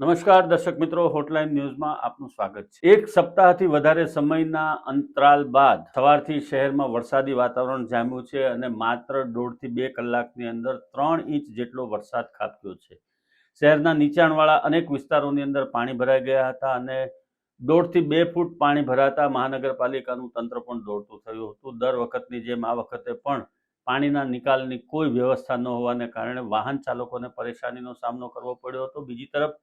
નમસ્કાર, દર્શક મિત્રો. હોટલાઇન ન્યૂઝમાં આપનું સ્વાગત છે. એક સપ્તાહથી વધારે સમયના અંતરાલ બાદ સવારથી શહેરમાં વરસાદી વાતાવરણ જામ્યું છે અને માત્ર દોઢથી બે કલાકની અંદર ત્રણ ઇંચ જેટલો વરસાદ ખાબક્યો છે. શહેરના નીચાણવાળા અનેક વિસ્તારોની અંદર પાણી ભરાઈ ગયા હતા અને દોઢથી બે ફૂટ પાણી ભરાતા મહાનગરપાલિકાનું તંત્ર પણ દોડતું થયું હતું. દર વખતની જેમ આ વખતે પણ પાણીના નિકાલની કોઈ વ્યવસ્થા ન હોવાને કારણે વાહન ચાલકોને પરેશાનીનો સામનો કરવો પડ્યો હતો. બીજી તરફ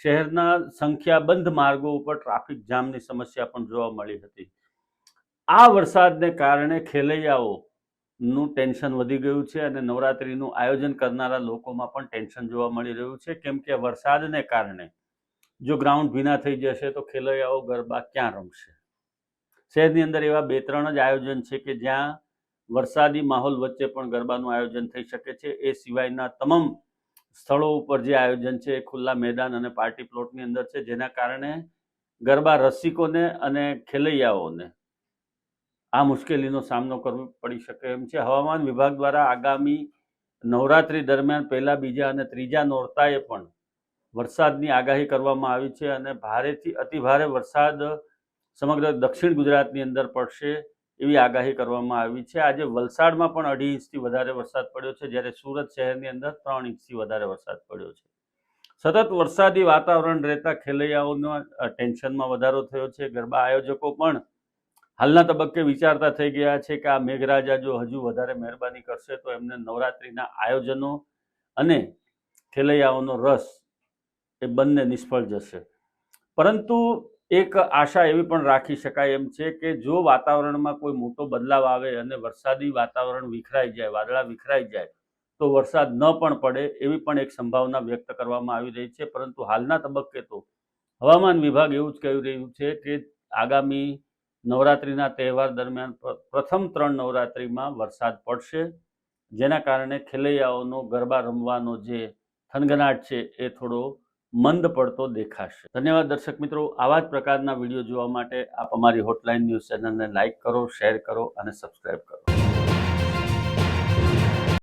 શહેરના સંખ્યાબંધ માર્ગો ઉપર ટ્રાફિક જામની સમસ્યા પણ જોવા મળી હતી. આ વરસાદને કારણે ખેલૈયાઓનું ટેન્શન વધી ગયું છે અને નવરાત્રિનું આયોજન કરનારા લોકોમાં પણ ટેન્શન જોવા મળી રહ્યું છે. કેમ કે વરસાદને કારણે જો ગ્રાઉન્ડ ભીના થઈ જશે તો ખેલૈયાઓ ગરબા ક્યાં રમશે? શહેરની અંદર એવા બે ત્રણ જ આયોજન છે કે જ્યાં વરસાદી માહોલ વચ્ચે પણ ગરબાનું આયોજન થઈ શકે છે. એ સિવાયના તમામ સ્થળો ઉપર જે આયોજન છે, એ ખુલ્લા મેદાન અને પાર્ટી પ્લોટની અંદર છે, જેના કારણે ગરબા રસિકોને અને ખેલૈયાઓને આ મુશ્કેલીનો સામનો કરવો પડી શકે એમ છે. હવામાન વિભાગ દ્વારા આગામી નવરાત્રી દરમિયાન પહેલા, બીજા અને ત્રીજા નોરતાએ પણ વરસાદની આગાહી કરવામાં આવી છે અને ભારેથી અતિભારે વરસાદ સમગ્ર દક્ષિણ ગુજરાતની અંદર પડશે. એવી આગાહી કરવામાં આવી છે. આજે વલસાડમાં પણ અઢી ઇંચથી વધારે વરસાદ પડ્યો છે, જ્યારે સુરત શહેરની અંદર ત્રણ ઇંચથી વધારે વરસાદ પડ્યો છે. સતત વરસાદી વાતાવરણ રહેતા ખેલૈયાઓના ટેન્શનમાં વધારો થયો છે. ગરબા આયોજકો પણ હાલના તબક્કે વિચારતા થઈ ગયા છે કે આ મેઘરાજા જો હજુ વધારે મહેરબાની કરશે, તો એમને નવરાત્રિના આયોજનો અને ખેલૈયાઓનો રસ એ બંને નિષ્ફળ જશે. પરંતુ એક આશા એવી પણ રાખી શકાય એમ છે કે જો વાતાવરણમાં કોઈ મોટો બદલાવ આવે અને વરસાદી વાતાવરણ વિખરાઈ જાય, વાદળા વિખરાઈ જાય, તો વરસાદ ન પણ પડે એવી પણ એક સંભાવના વ્યક્ત કરવામાં આવી રહી છે. પરંતુ હાલના તબક્કે તો હવામાન વિભાગ એવું જ કહી રહ્યું છે કે આગામી નવરાત્રિના તહેવાર દરમિયાન પ્રથમ ત્રણ નવરાત્રિમાં વરસાદ પડશે. જેના કારણે ખેલૈયાઓનો ગરબા રમવાનો જે થનગનાટ છે એ થોડો મંદ પડતો દેખાશે. ધન્યવાદ દર્શક મિત્રો. આવા જ પ્રકારના વીડિયો જોવા માટે આપ અમારી હોટલાઇન ન્યૂઝ ચેનલને લાઇક કરો શેર કરો અને સબસ્ક્રાઇબ કરો.